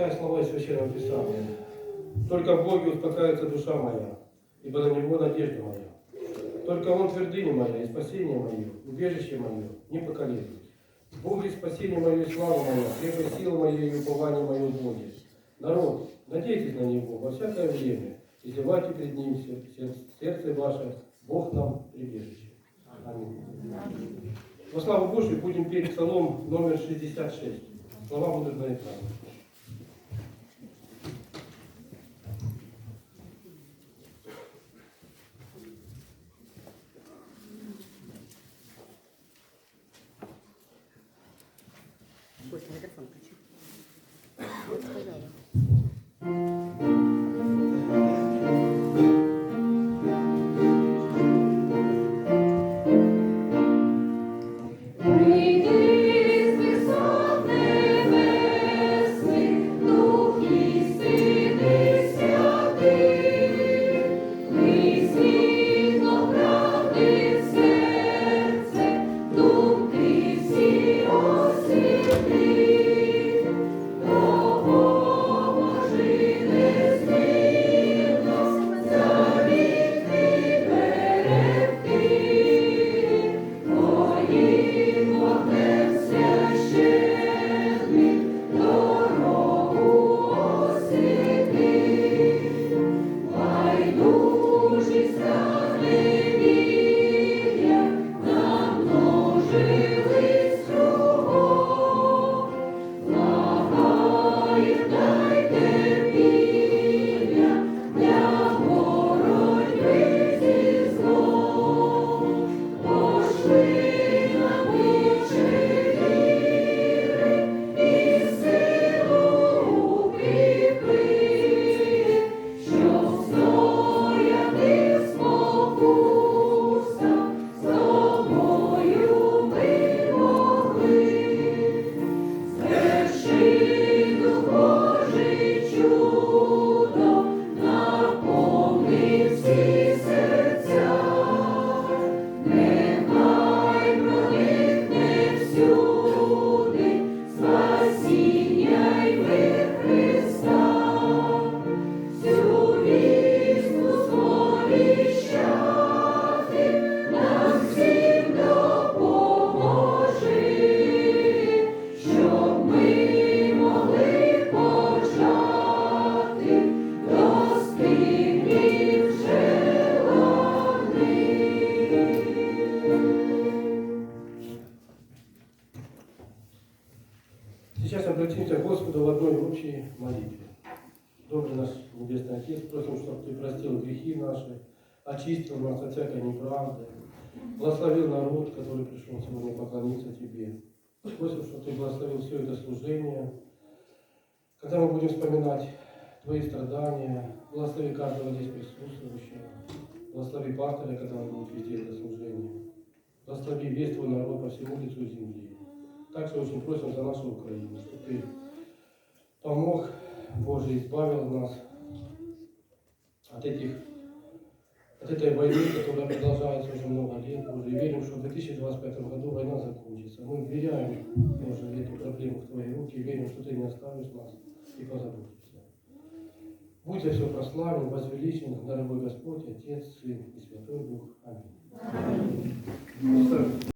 читаю слова из Священного Писания. Только в Боге успокаивается душа моя, ибо на Него надежда моя. Только Он твердыня моя и спасение мое, убежище мое, не поколеблюсь. Бог и спасение мое слава моя, крепость сила моя и упование мое в Боге. Народ, надейтесь на Него во всякое время, и зевайте пред Ним сер- сер- сердце ваше, Бог нам прибежище. Аминь. Во славу Божию будем петь псалом номер 66. Слова будут на экране. Микрофон включи. Сейчас обратимся к Господу в одной общей молитве. Добрый наш Небесный Отец, просим, чтобы Ты простил грехи наши, очистил нас от всякой неправды, благословил народ, который пришел сегодня поклониться Тебе. Просим, чтобы Ты благословил все это служение. Когда мы будем вспоминать Твои страдания, благослови каждого здесь присутствующего, благослови пастыря, когда он будет вести это служение. Благослови весь Твой народ по всему лицу земли. Также очень просим за нашу Украину, чтобы Ты помог, Боже, избавил нас от этих от этой войны, которая продолжается уже много лет, Боже, и верим, что в 2025 году война закончится. Мы вверяем, Боже, эту проблему в Твои руки, и верим, что Ты не оставишь нас и позаботишься. Будь за все прославлен, возвеличен, дорогой Господь, Отец, Сын и Святой Дух. Аминь. Аминь.